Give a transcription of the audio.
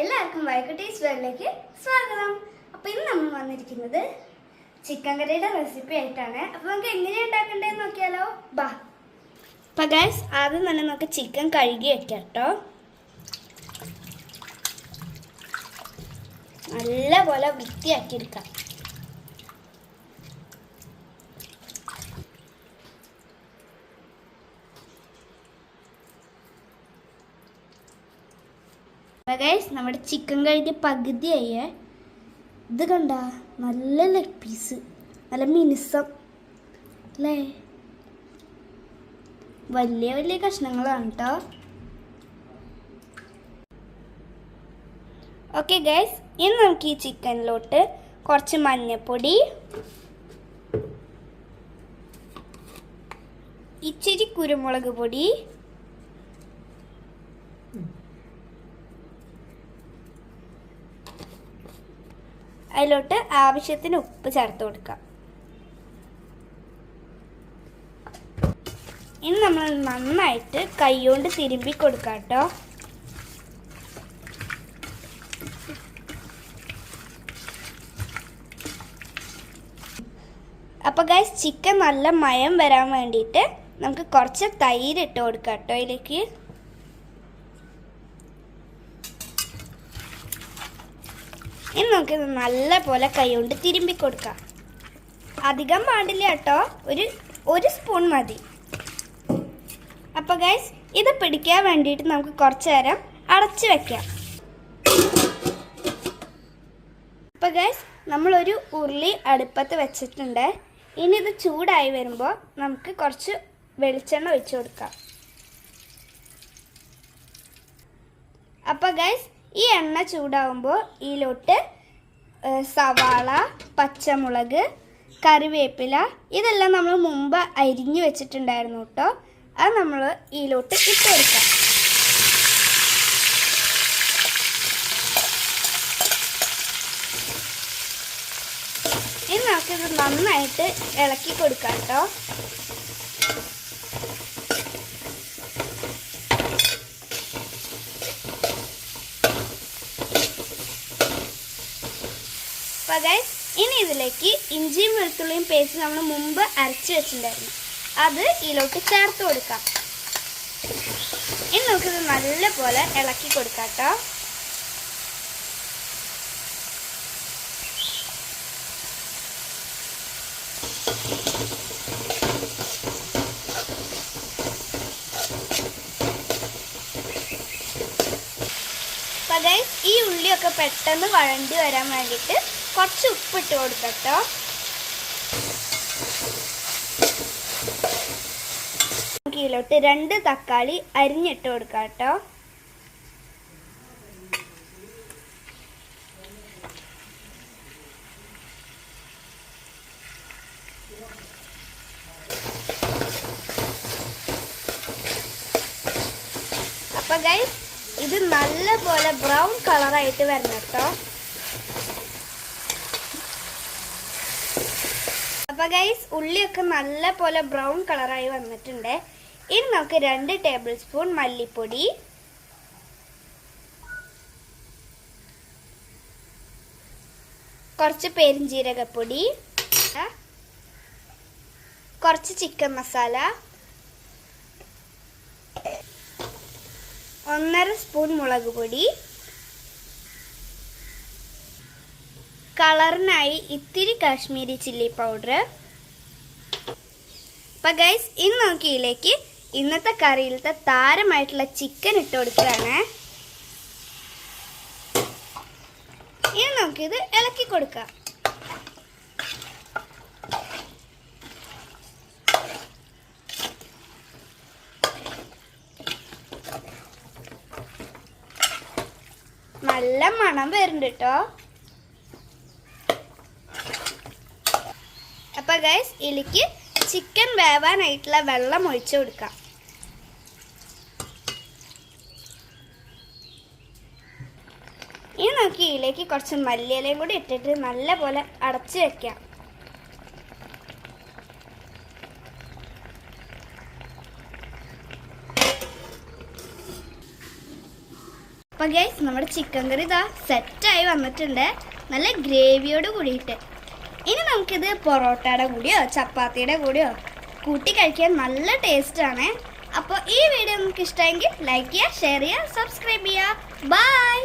എല്ലാവർക്കും വൈകുട്ടീസ് വേൾഡിലേക്ക് സ്വാഗതം. അപ്പോൾ ഇന്ന് നമ്മൾ വന്നിരിക്കുന്നത് ചിക്കൻ കറിയുടെ റെസിപ്പി ആയിട്ടാണ്. അപ്പോൾ നമുക്ക് എങ്ങനെയാണ് ഉണ്ടാക്കേണ്ടതെന്ന് നോക്കിയാലോ? ബാ. അപ്പോൾ ഗൈസ് ആദ്യം തന്നെ നമുക്ക് ചിക്കൻ കഴുകി വെക്കാം കേട്ടോ നല്ലപോലെ വൃത്തിയാക്കി ഗൈസ് നമ്മുടെ ചിക്കൻ കഴുകി പകുതിയായേ. ഇത് കണ്ട നല്ല ലെഗ് പീസ് നല്ല മിനുസം അല്ലേ? വലിയ വലിയ കഷ്ണങ്ങളാണ് കേട്ടോ ഓക്കെ ഗൈസ് ഇനി നമുക്ക് ഈ ചിക്കനിലോട്ട് കുറച്ച് മഞ്ഞപ്പൊടി ഇച്ചിരി കുരുമുളക് പൊടി അതിലോട്ട് ആവശ്യത്തിന് ഉപ്പ് ചേർത്ത് കൊടുക്കാം ഇനി നമ്മൾ നന്നായിട്ട് കൈകൊണ്ട് തിരുമ്പി കൊടുക്കാം കേട്ടോ. അപ്പോൾ ഗൈസ് ചിക്കൻ നല്ല മയം വരാൻ വേണ്ടിയിട്ട് നമുക്ക് കുറച്ച് തൈര് ഇട്ട് കൊടുക്കാം കേട്ടോ അതിലേക്ക് ഇനി നമുക്കിത് പോലെ കൈകൊണ്ട് തിരുമ്പി കൊടുക്കാം. അധികം പാടില്ല കേട്ടോ. ഒരു ഒരു സ്പൂൺ മതി. അപ്പോൾ ഗൈസ് ഇത് പിടിക്കാൻ വേണ്ടിയിട്ട് നമുക്ക് കുറച്ച് നേരം അടച്ച് വെക്കാം. അപ്പോൾ ഗൈസ് നമ്മളൊരു ഉരുളി അടുപ്പത്ത് വെച്ചിട്ടുണ്ട്. ഇനി ഇത് ചൂടായി വരുമ്പോൾ നമുക്ക് കുറച്ച് വെളിച്ചെണ്ണ ഒഴിച്ചു കൊടുക്കാം. അപ്പോൾ ഗൈസ് ഈ എണ്ണ ചൂടാവുമ്പോൾ ഇതിലോട്ട് സവാള പച്ചമുളക് കറിവേപ്പില ഇതെല്ലാം നമ്മൾ മുമ്പ് അരിഞ്ഞു വെച്ചിട്ടുണ്ടായിരുന്നു കേട്ടോ. അത് നമ്മൾ ഇതിലോട്ട് കൊടുക്കാം. ഇനി നമുക്കിത് നന്നായിട്ട് ഇളക്കി കൊടുക്കാം കേട്ടോ. അപ്പോൾ ഇനി ഇതിലേക്ക് ഇഞ്ചിയും വെളുത്തുള്ളിയും പേസ്റ്റ് നമ്മൾ മുമ്പ് അരച്ച് വെച്ചിട്ടുണ്ടായിരുന്നു. അത് ഇതിലോട്ട് ചേർത്ത് കൊടുക്കാം. ഇനി നമുക്കിത് നല്ലപോലെ ഇളക്കി കൊടുക്കാം കേട്ടോ. ഈ ഉള്ളിയൊക്കെ പെട്ടെന്ന് വഴണ്ടി വരാൻ വേണ്ടിയിട്ട് കുറച്ച് ഉപ്പിട്ട് കൊടുക്കട്ടോ. ഇതിലോട്ട് രണ്ട് തക്കാളി അരിഞ്ഞിട്ട് കൊടുക്കാം കേട്ടോ അപ്പൊ ഗൈസ് ഇത് നല്ലപോലെ ബ്രൗൺ കളറായിട്ട് വരണം കേട്ടോ. അപ്പൊ ഗൈസ് ഉള്ളിയൊക്കെ നല്ല പോലെ ബ്രൗൺ കളറായി വന്നിട്ടുണ്ട്. ഇനി നമുക്ക് രണ്ട് ടേബിൾ സ്പൂൺ മല്ലിപ്പൊടി. കുറച്ച് പെരിഞ്ജീരകപ്പൊടി കുറച്ച് ചിക്കൻ മസാല ഒന്നര സ്പൂൺ മുളക് പൊടി കളറിനായി ഇത്തിരി കാശ്മീരി ചില്ലി പൗഡർ അപ്പം ഗൈസ് ഇന്ന് നോക്കിയിലേക്ക് ഇന്നത്തെ കറിയിലത്തെ താരമായിട്ടുള്ള ചിക്കൻ ഇട്ട് കൊടുക്കുകയാണ്. ഇനി നമുക്കിത് ഇളക്കി കൊടുക്കാം. നല്ല മണം വരുന്നുണ്ട് കേട്ടോ അപ്പൊ ഗൈസ് ഇതിലേക്ക് ചിക്കൻ വേവാനായിട്ടുള്ള വെള്ളം ഒഴിച്ചു കൊടുക്കാം. ഇനി നോക്കി ഇതിലേക്ക് കുറച്ച് മല്ലിയിലയും കൂടി ഇട്ടിട്ട് നല്ല പോലെ അടച്ചു വെക്കാം. അപ്പം ഗൈസ് നമ്മുടെ ചിക്കൻ കറി ഇതാ സെറ്റായി വന്നിട്ടുണ്ട്. നല്ല ഗ്രേവിയോട് കൂടിയിട്ട്. ഇനി നമുക്കിത് പൊറോട്ടയുടെ കൂടിയോ ചപ്പാത്തിയുടെ കൂടിയോ കൂട്ടി കഴിക്കാൻ നല്ല ടേസ്റ്റാണ് അപ്പോൾ ഈ വീഡിയോ നിങ്ങൾക്ക് ഇഷ്ടമെങ്കിൽ ലൈക്ക് ചെയ്യുക ഷെയർ ചെയ്യുക സബ്സ്ക്രൈബ് ചെയ്യുക. ബൈ